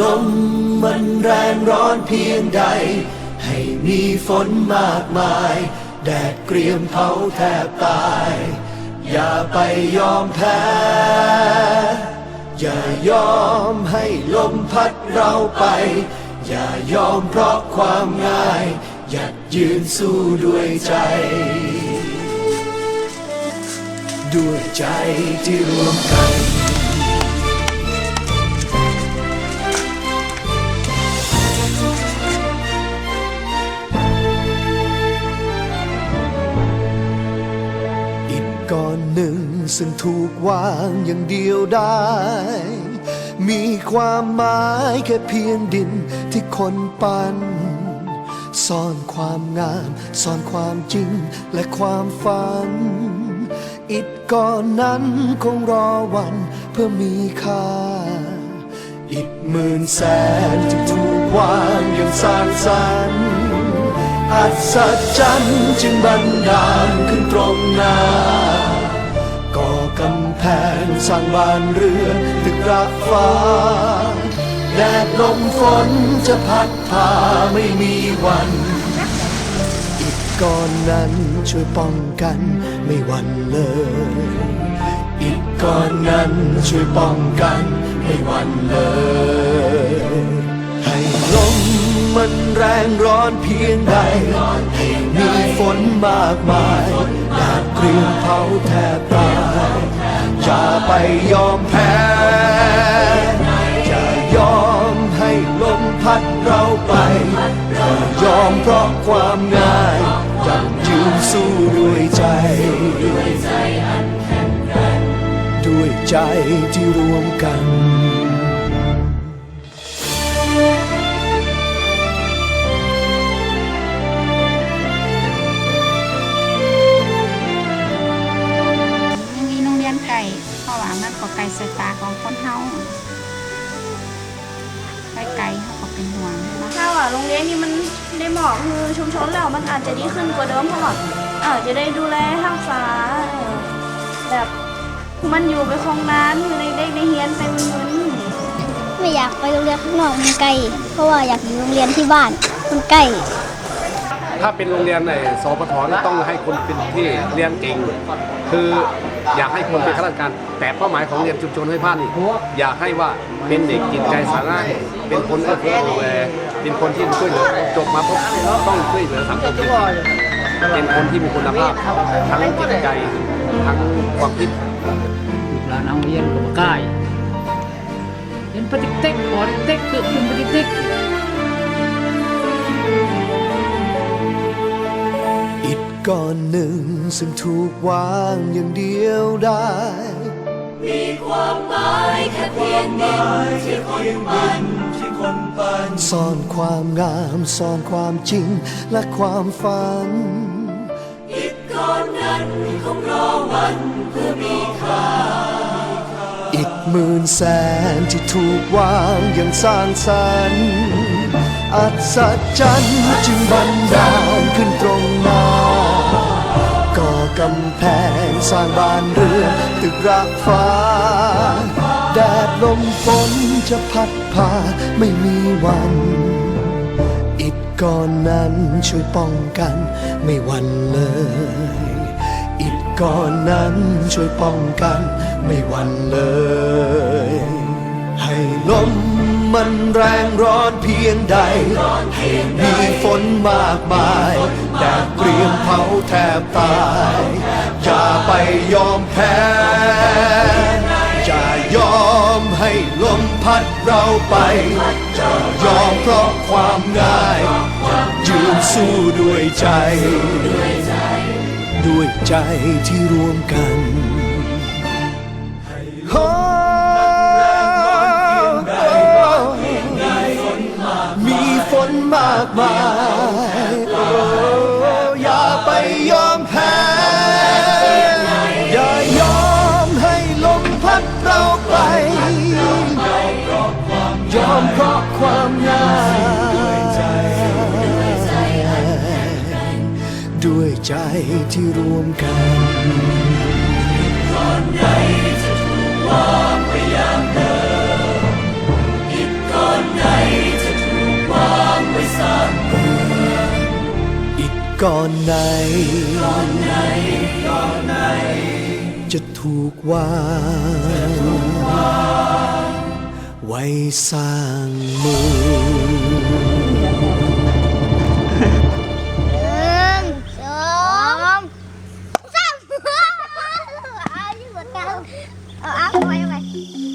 ลมันแรงร้อนเพียงใด ให้มีฝนมากมาย แดดเกรียมเผาแทบตาย อย่าไปยอมแพ้ อย่ายอมให้ลมพัดเราไป อย่ายอมเพราะความง่าย หยัดยืนสู้ด้วยใจ ด้วยใจที่รวมกัน ซึ่งถูกวางอย่างเดียวได้ มีความหมายแค่เพียงดินที่คนปั้นซ่อนความงาม ซ่อนความจริงและความฝัน อิฐก้อนนั้นคงรอวันเพื่อมีค่า อิฐหมื่นแสนที่ถูกวางอย่างสร้างสรรค์อัศจรรย์จึงบันดาลขึ้นตรงหน้า กำแพงสร้างบ้านเรือนตึกระฟ้า แดดลมฝนจะพัดพาไม่มีวัน อิฐก้อนนั้นช่วยป้องกันไม่หวั่นเลย อิฐก้อนนั้นช่วยป้องกันไม่หวั่นเลย แรงร้อนเพียงใด มีฝนมากมายแดดเกรียมเผาแทบตายอย่าไปยอมแพ้อย่ายอมให้ลมพัดเราไปอย่ายอมเพราะความง่ายยังยืนสู้ด้วยใจ ด้วยใจที่รวมกัน โรงเรียนนี้มันได้เหมาะคือชุมชนแล้วมันอาจจะดีขึ้นกว่าเดิมเพราะว่าอาจะได้ดูแลทักษาแบบมันอยู่ไปคงนานคือเด็กในเฮียนไปมึนไม่อยากไปโรงเรียนข้างนอกมันไกล เพราะว่าอยากอยู่โรงเรียนที่บ้านมันใกล้ ถ้าเป็นโรงเรียนในสปทนี่ต้องให้คนเป็นที่เรียนเก่ง คืออยากให้คนเป็นข้าราชการ แต่เป้าหมายของเรียนชุมชนให้พลาดนี่อยากให้ว่าเป็นเด็กจิตใจสาระเป็นคนเอื้อเฟื้อดูแลเป็นคนที่ช่วยเหลือจบมาปุ๊บต้องช่วยเหลือสังคมเป็นคนที่มีคุณภาพทั้งจิตใจทั้งความคิดลูกหลานเอาเรียนก็บ่กล้เรียนปฏิเต็กขอเต็กคือเป็นปฏิเต็ก ก้อนหนึ่งซึ่งถูกวางอย่างเดียวได้ มีความหมายแค่เพียงดินที่คนปั้นที่คนปั้นซ่อนความงามซ่อนความจริงและความฝันอิฐก้อนนั้นคงรอวันเพื่อมีค่าอีกหมื่นแสนที่ถูกวางอย่างสร้างสรรค์อัศจรรย์จึงบันดาลขึ้นตรงหน้า กำแพงสร้างบ้านเรือนตึกระฟ้า แดดลมฝนจะพัดพาไม่มีวัน อิฐก้อนนั้นช่วยป้องกันไม่หวั่นเลย อิฐก้อนนั้นช่วยป้องกันไม่หวั่นเลย ให้ลมมันแรงร้อน เพียงใดให้มีฝนมากมายแดดเกรียมเผาแทบตาย อย่าไปยอมแพ้อย่ายอมให้ลมพัดเราไปจะยอมเพราะความง่าย ยืนสู้ด้วยใจ ด้วยใจที่รวมกันากมายโอ้อย่าไปยอมแพ้ อย่ายอมให้ลมพัดเราไป ยอมเพราะความง่ายด้วยใจที่รวมกันก้อนใดจะก่อน ก่อนไหนก่อนไหน จะถูกวางไว้สร้างมูเอาเอาไปเอาไป